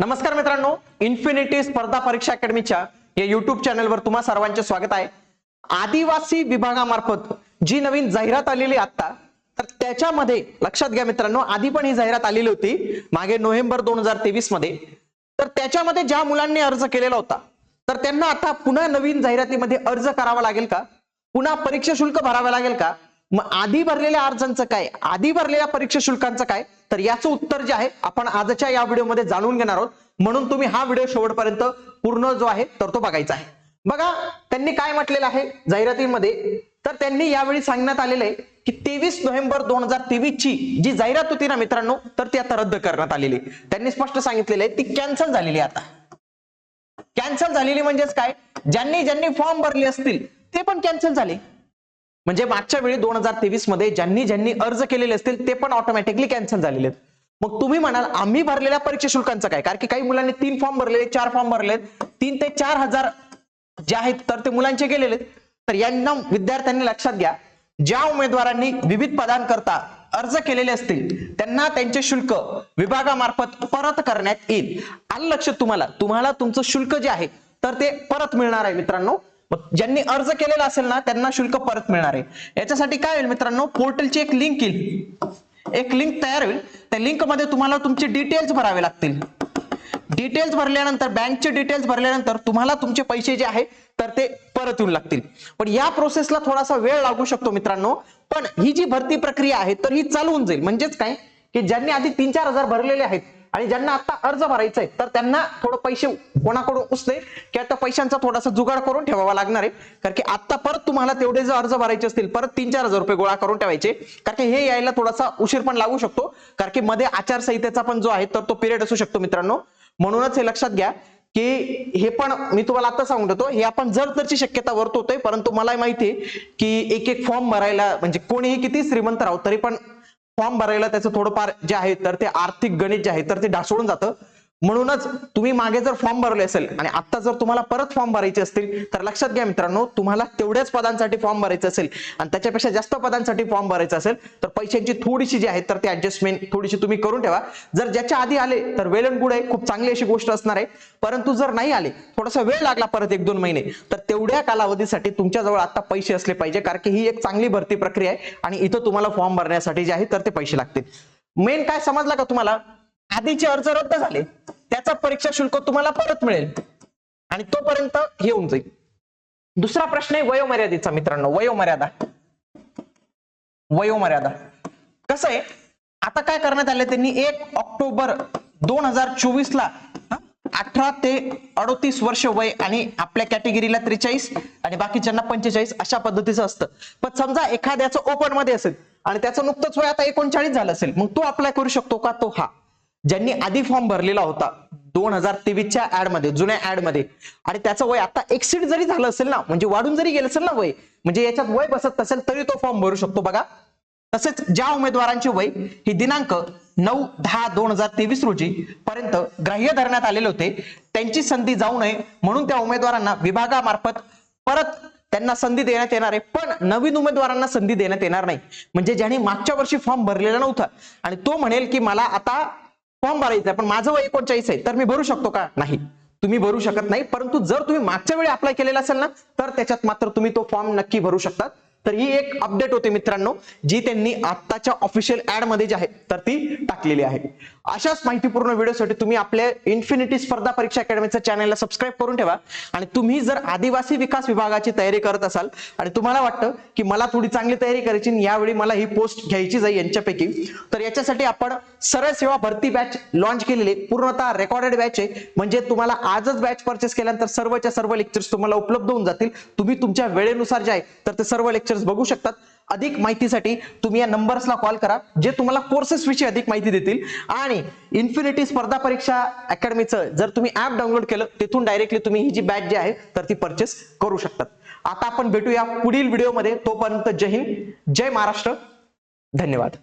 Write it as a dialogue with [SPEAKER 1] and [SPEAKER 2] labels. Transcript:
[SPEAKER 1] नमस्कार मित्रांनो इन्फिनिटी स्पर्धा परीक्षा अकॅडमीच्या या युट्यूब चॅनलवर तुम्हा सर्वांचे स्वागत आहे. आदिवासी विभागामार्फत जी नवीन जाहिरात आलेली आता तर त्याच्यामध्ये लक्षात घ्या मित्रांनो आधी पण ही जाहिरात आलेली होती मागे नोव्हेंबर दोन हजार तेवीसमध्ये. तर त्याच्यामध्ये ज्या मुलांनी अर्ज केलेला होता तर त्यांना आता पुन्हा नवीन जाहिरातीमध्ये अर्ज करावा लागेल का? पुन्हा परीक्षा शुल्क भरावं लागेल का? मग आधी भरलेल्या अर्जांचं काय? आधी भरलेल्या परीक्षा शुल्कांचं काय? तर याचं उत्तर जे आहे आपण आजच्या या व्हिडिओमध्ये जाणून घेणार आहोत. म्हणून तुम्ही हा व्हिडिओ शेवटपर्यंत पूर्ण जो आहे तर तो बघायचा आहे. बघा त्यांनी काय म्हटलेलं आहे जाहिरातीमध्ये? तर त्यांनी यावेळी सांगण्यात आलेलं आहे की तेवीस नोव्हेंबर दोन हजार तेवीस ची जी जाहिरात होती ना मित्रांनो तर ती आता रद्द करण्यात आलेली त्यांनी स्पष्ट सांगितलेलं आहे ती कॅन्सल झालेली आहे आता. कॅन्सल झालेली म्हणजेच काय? ज्यांनी ज्यांनी फॉर्म भरले असतील ते पण कॅन्सल झाले. म्हणजे मागच्या वेळी दोन हजार तेवीसमध्ये ज्यांनी ज्यांनी अर्ज केलेले असतील ते पण ऑटोमॅटिकली कॅन्सल झालेले आहेत. मग तुम्ही म्हणाल आम्ही भरलेल्या परीक्षा शुल्कांचं काय? कारण की काही मुलांनी तीन फॉर्म भरलेले चार फॉर्म भरले तीन ते चार हजार जे आहेत तर ते मुलांचे गेलेले आहेत. तर यांना विद्यार्थ्यांनी लक्षात घ्या ज्या उमेदवारांनी विविध पदांकरता अर्ज केलेले असतील त्यांना त्यांचे शुल्क विभागामार्फत परत करण्यात येईल. आलं लक्षात तुम्हाला? तुम्हाला तुमचं शुल्क जे आहे तर ते परत मिळणार आहे मित्रांनो. मग ज्यांनी अर्ज केलेला असेल ना त्यांना शुल्क परत मिळणार आहे. याच्यासाठी काय होईल मित्रांनो? पोर्टलची एक लिंक येईल. एक लिंक तयार होईल. त्या लिंकमध्ये तुम्हाला तुमचे डिटेल्स भरावे लागतील. डिटेल्स भरल्यानंतर बँकचे डिटेल्स भरल्यानंतर तुम्हाला तुमचे पैसे जे आहे तर ते परत येऊन लागतील. पण या प्रोसेसला थोडासा वेळ लागू शकतो मित्रांनो. पण ही जी भरती प्रक्रिया आहे तर ही चालवून जाईल. म्हणजेच काय? की ज्यांनी आधी तीन चार हजार भरलेले आहेत आणि ज्यांना आता अर्ज भरायचा आहे तर त्यांना थोडं पैसे कोणाकडून उसले की आता पैशांचा थोडासा जुगाड करून ठेवावा लागणार आहे. कारण की आता परत तुम्हाला तेवढे जर अर्ज भरायचे असतील परत तीन चार हजार रुपये गोळा करून ठेवायचे. कारण की हे यायला थोडासा उशीर पण लागू शकतो. कारण की मध्ये आचारसंहितेचा पण जो आहे तर तो पिरियड असू शकतो मित्रांनो. म्हणूनच हे लक्षात घ्या की हे पण मी तुम्हाला आता सांगून देतो हे आपण जर तरची शक्यता वर्तवतोय परंतु मला माहिती आहे की एक एक फॉर्म भरायला म्हणजे कोणीही किती श्रीमंत राहू तरी पण फॉर्म भरायला त्याचं थोडंफार जे आहे तर ते आर्थिक गणित जे आहे तर ते ढासळून जातं. म्हणूनच तुम्ही मागे जर फॉर्म भरले असेल आणि आता जर तुम्हाला परत फॉर्म भरायचे असतील तर लक्षात घ्या मित्रांनो तुम्हाला तेवढ्याच पदांसाठी फॉर्म भरायचं असेल आणि त्याच्यापेक्षा जास्त पदांसाठी फॉर्म भरायचा असेल तर पैशांची थोडीशी जी आहे तर ती ऍडजस्टमेंट थोडीशी तुम्ही करून ठेवा. जर ज्याच्या आधी आले तर वेल अँड गुड आहे खूप चांगली अशी गोष्ट असणार आहे. परंतु जर नाही आले थोडासा वेळ लागला परत एक दोन महिने तर तेवढ्या कालावधीसाठी तुमच्याजवळ आता पैसे असले पाहिजे कारण की ही एक चांगली भरती प्रक्रिया आहे आणि इथं तुम्हाला फॉर्म भरण्यासाठी जे आहे तर ते पैसे लागतील. मेन काय समजला का तुम्हाला? आधीचे अर्ज रद्द झाले. त्याचा परीक्षा शुल्क तुम्हाला परत मिळेल. आणि तोपर्यंत हे होऊन जाईल. दुसरा प्रश्न आहे वयोमर्यादेचा मित्रांनो. वयोमर्यादा. वयोमर्यादा. कसं आहे? आता काय करण्यात आले त्यांनी? एक ऑक्टोबर दोन हजार चोवीस ला अठरा ते अडोतीस वर्ष वय आणि आपल्या कॅटेगरीला त्रेचाळीस आणि बाकीच्यांना पंचेचाळीस अशा पद्धतीचं असतं. पण समजा एखाद्याचं ओपनमध्ये असेल आणि त्याचं नुकतंच वय आता एकोणचाळीस झालं असेल मग तो अप्लाय करू शकतो का? तो हा. ज्यांनी आधी फॉर्म भरलेला होता दोन हजार तेवीसच्या ऍडमध्ये जुन्या ऍडमध्ये. आणि त्याचं वय आता एक्सिड जरी झालं असेल ना म्हणजे वाढून जरी गेलं असेल ना वय म्हणजे याच्यात वय बसत नसेल तरी तो फॉर्म भरू शकतो बघा. तसेच ज्या उमेदवारांची वय ही दिनांक नऊ दहा दोन हजार तेवीस रोजी पर्यंत ग्राह्य धरण्यात आलेले होते त्यांची संधी जाऊ नये म्हणून त्या उमेदवारांना विभागामार्फत परत त्यांना संधी देण्यात येणार आहे. पण नवीन उमेदवारांना संधी देण्यात येणार नाही. म्हणजे ज्यांनी मागच्या वर्षी फॉर्म भरलेला नव्हता. आणि तो म्हणेल की मला आता फॉर्म भरायचा आहे पण माझं वय एकोणचाळीस आहे तर मी भरू शकतो का? नाही. तुम्ही भरू शकत नाही परंतु जर तुम्ही मागच्या वेळी अप्लाय केलेला असेल ना तर त्याच्यात मात्र तुम्ही तो फॉर्म नक्की भरू शकतात. तर ही एक अपडेट होती मित्रांनो जी त्यांनी आत्ताच्या ऑफिशियल ऍडमध्ये जी आहे तर ती टाकलेली आहे. अशाच माहितीपूर्ण व्हिडिओसाठी तुम्ही आपल्या इन्फिनिटी स्पर्धा परीक्षा अकॅडमीच्या चॅनलला सबस्क्राईब करून ठेवा. आणि तुम्ही जर आदिवासी विकास विभागाची तयारी करत असाल आणि तुम्हाला वाटतं की मला थोडी चांगली तयारी करायची आणि यावेळी मला ही पोस्ट घ्यायची जाईल यांच्यापैकी तर याच्यासाठी आपण सरळ सेवा भरती बॅच लॉन्च केलेली पूर्णतः रेकॉर्डेड बॅच आहे. म्हणजे तुम्हाला आजच बॅच परचेस केल्यानंतर सर्वच्या सर्व लेक्चर्स तुम्हाला उपलब्ध होऊन जातील. तुम्ही तुमच्या वेळेनुसार जे आहे तर ते सर्व लेक्चर लेक्चर्स बघू शकतात. अधिक माहितीसाठी तुम्ही या नंबर्सला कॉल करा जे तुम्हाला कोर्सेस विषयी अधिक माहिती देतील. आणि इन्फिनिटी स्पर्धा परीक्षा अकॅडमीचं जर तुम्ही ऍप डाउनलोड केलं तिथून डायरेक्टली तुम्ही ही जी बॅच जी आहे तर ती परचेस करू शकतात. आता आपण भेटूया पुढील व्हिडिओमध्ये तोपर्यंत जय हिंद जय महाराष्ट्र. धन्यवाद.